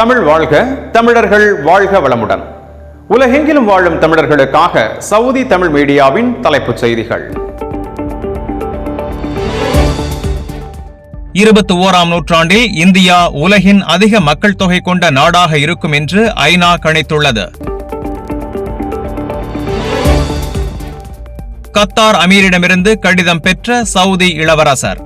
தமிழ் வாழ்க தமிழர்கள் வாழ்க வளமுடன். உலகெங்கிலும் வாழும் தமிழர்களுக்காக சவுதி தமிழ் மீடியாவின் தலைப்புச் செய்திகள். இருபத்தி ஓராம் நூற்றாண்டில் இந்தியா உலகின் அதிக மக்கள் தொகை கொண்ட நாடாக இருக்கும் என்று ஐநா கணித்துள்ளது. கத்தார் அமீரிடமிருந்து கடிதம் பெற்ற சவுதி இளவரசர்.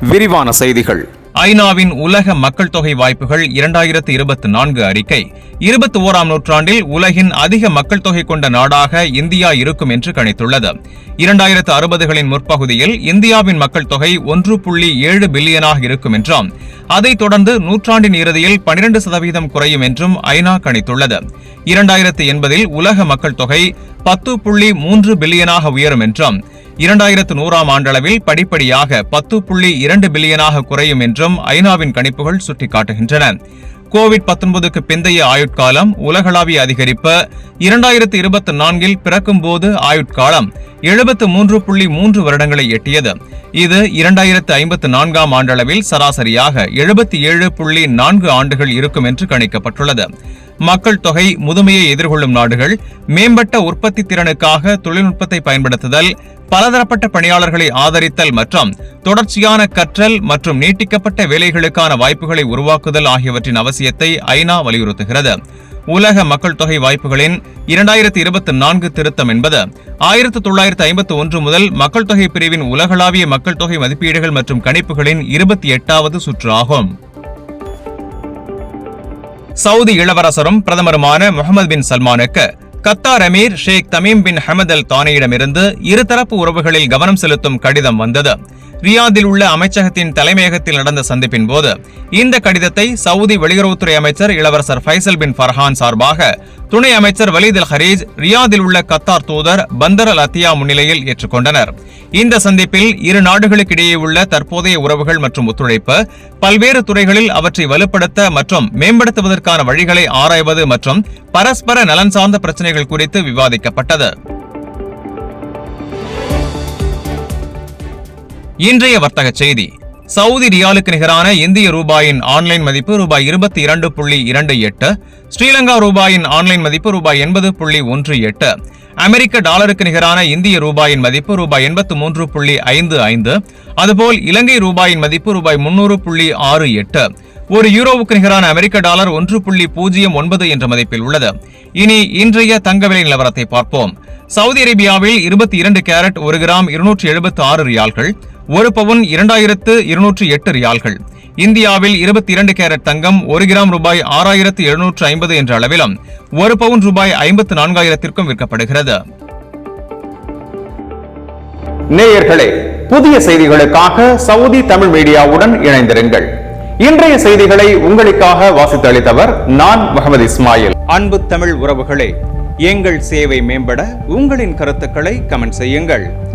விரிவான செய்திகள். ஐநாவின் உலக மக்கள் தொகை வாய்ப்புகள் இரண்டாயிரத்து இருபத்தி நான்கு அறிக்கை. இருபத்தி ஓராம் நூற்றாண்டில் உலகின் அதிக மக்கள் தொகை கொண்ட நாடாக இந்தியா இருக்கும் என்று கணித்துள்ளது. இரண்டாயிரத்து அறுபதுகளின் முற்பகுதியில் இந்தியாவின் மக்கள் தொகை ஒன்று புள்ளி ஏழு பில்லியனாக இருக்கும் என்றும். அதைத் தொடர்ந்து நூற்றாண்டின் இறுதியில் பனிரெண்டு சதவீதம் குறையும் என்றும் ஐநா கணித்துள்ளது. இரண்டாயிரத்து எண்பதில் உலக மக்கள் தொகை பத்து புள்ளி மூன்று பில்லியனாக உயரும் என்றும். இரண்டாயிரத்து நூறாம் ஆண்டளவில் படிப்படியாக பத்து புள்ளி இரண்டு பில்லியனாக குறையும் என்றும் ஐநாவின் கணிப்புகள் சுட்டிக்காட்டுகின்றன. கோவிட் பத்தொன்பதுக்கு பிந்தைய ஆயுட்காலம் உலகளாவிய அதிகரிப்பு இரண்டாயிரத்து இருபத்தி நான்கில் பிறக்கும் போது ஆயுட்காலம். எழுபத்து மூன்று புள்ளி மூன்று வருடங்களை எட்டியது. இது இரண்டாயிரத்து ஐம்பத்து நான்காம் ஆண்டளவில் சராசரியாக எழுபத்தி ஏழு புள்ளி நான்கு ஆண்டுகள் இருக்கும் என்று கணிக்கப்பட்டுள்ளது. மக்கள் தொகை முதுமையை எதிர்கொள்ளும் நாடுகள் மேம்பட்ட உற்பத்தி திறனுக்காக தொழில்நுட்பத்தை பயன்படுத்துதல் பலதரப்பட்ட பணியாளர்களை ஆதரித்தல் மற்றும் தொடர்ச்சியான கற்றல் மற்றும் நீட்டிக்கப்பட்ட வேலைகளுக்கான வாய்ப்புகளை உருவாக்குதல் ஆகியவற்றின் அவசியத்தை ஐநா வலியுறுத்துகிறது. உலக மக்கள் தொகை வாய்ப்புகளின் இரண்டாயிரத்தி இருபத்தி நான்கு திருத்தம் என்பது ஆயிரத்தி தொள்ளாயிரத்தி ஐம்பத்தி ஒன்று முதல் மக்கள் தொகை பிரிவின் உலகளாவிய மக்கள் தொகை மதிப்பீடுகள் மற்றும் கணிப்புகளின் இருபத்தி எட்டாவது சுற்று ஆகும். சவுதி இளவரசரும் பிரதமருமான Mohammed bin சல்மானுக்கு Qatar Amir Sheikh Tamim bin Hamad Al தானியிடமிருந்து இருதரப்பு உறவுகளில் கவனம் செலுத்தும் கடிதம் வந்தது. ரியாதில் உள்ள அமைச்சகத்தின் தலைமையகத்தில் நடந்த சந்திப்பின் போது இந்த கடிதத்தை சவுதி வெளியுறவுத்துறை அமைச்சர் இளவரசர் ஃபைசல் பின் ஃபர்ஹான் சார்பாக துணை அமைச்சர் வலீத் அல் ஹரீஜ் ரியாதில் உள்ள கத்தார் தூதர் பந்தர் அல் அத்தியா முன்னிலையில் ஏற்றுக்கொண்டனர். இந்த சந்திப்பில் இரு நாடுகளுக்கிடையே உள்ள தற்போதைய உறவுகள் மற்றும் ஒத்துழைப்பு பல்வேறு துறைகளில் அவற்றை வலுப்படுத்த மற்றும் மேம்படுத்துவதற்கான வழிகளை ஆராய்வது மற்றும் பரஸ்பர நலன் சார்ந்த பிரச்சனைகள் குறித்து விவாதிக்கப்பட்டது. இன்றைய வர்த்தக செய்தி. சவுதி ரியாலுக்கு நிகரான இந்திய ரூபாயின் ஆன்லைன் மதிப்பு ரூபாய் இருபத்தி இரண்டு புள்ளி இரண்டு எட்டு ஸ்ரீலங்கா ரூபாயின் ஆன்லைன் மதிப்பு ரூபாய் எண்பது புள்ளி ஒன்று எட்டு அமெரிக்க டாலருக்கு நிகரான இந்திய ரூபாயின் மதிப்பு ரூபாய் எண்பத்து மூன்று புள்ளி ஐந்து ஐந்து அதுபோல் இலங்கை ரூபாயின் மதிப்பு ரூபாய் முன்னூறு புள்ளி ஆறு எட்டு ஒரு யூரோவுக்கு நிகரான அமெரிக்க டாலர் ஒன்று புள்ளி பூஜ்ஜியம் ஒன்பது என்ற மதிப்பில் உள்ளது. இனி இன்றைய தங்க விலை நிலவரத்தை பார்ப்போம். சவுதி அரேபியாவில் இருபத்தி இரண்டு கேரட் ஒரு கிராம் இருநூற்றி எழுபத்தி ஆறு ரியால்கள் ஒரு பவுன் இரண்டாயிரத்து இருநூற்று எட்டு ரியால்கள். இந்தியாவில் இருபத்தி இரண்டு கேரட் தங்கம் ஒரு கிராம் ரூபாய் ஆறாயிரத்து எழுநூற்று ஐம்பது என்ற அளவிலும் ஒரு பவுன் ரூபாய் ஐம்பத்து நான்காயிரத்திற்கும் விற்கப்படுகிறது. நேயர்களே புதிய செய்திகளுக்காக சவுதி தமிழ் மீடியாவுடன் இணைந்திருங்கள். இன்றைய செய்திகளை உங்களுக்காக வாசித்தளித்தவர் நான் முகமது இஸ்மாயில். அன்பு தமிழ் உறவுகளே எங்கள் சேவை மேம்பட உங்களின் கருத்துக்களை கமெண்ட் செய்யுங்கள்.